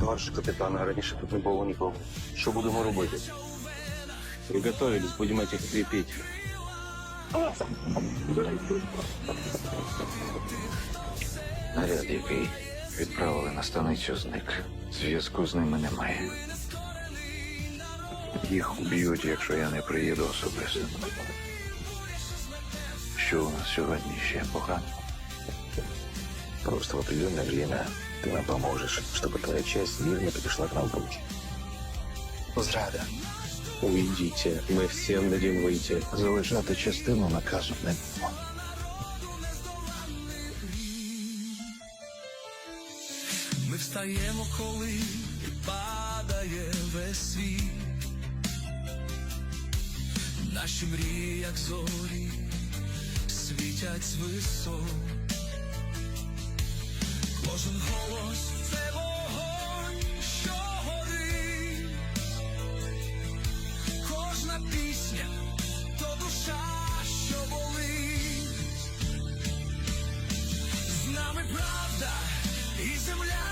Товариш капітан, раніше тут не було нікого. Що будемо робити? Приготовились, будемо їх кріпити. Наряд, який відправили на станицю, зник. Зв'язку з ними немає. Їх уб'ють, якщо я не приїду особисто. Що у нас сьогодні ще погано? Просто в определенное время ты нам поможешь, чтобы твоя часть мирно перешла к нам в руки. Зрада. Уйдите, мы всем дадим выйти. Залишати частину наказу не було. Ми встаємо, коли падає весь світ. Наші мрії, як зорі, світять з висот. Кожен голос це вогонь, що горить, кожна пісня то душа, що болить, з нами правда і земля.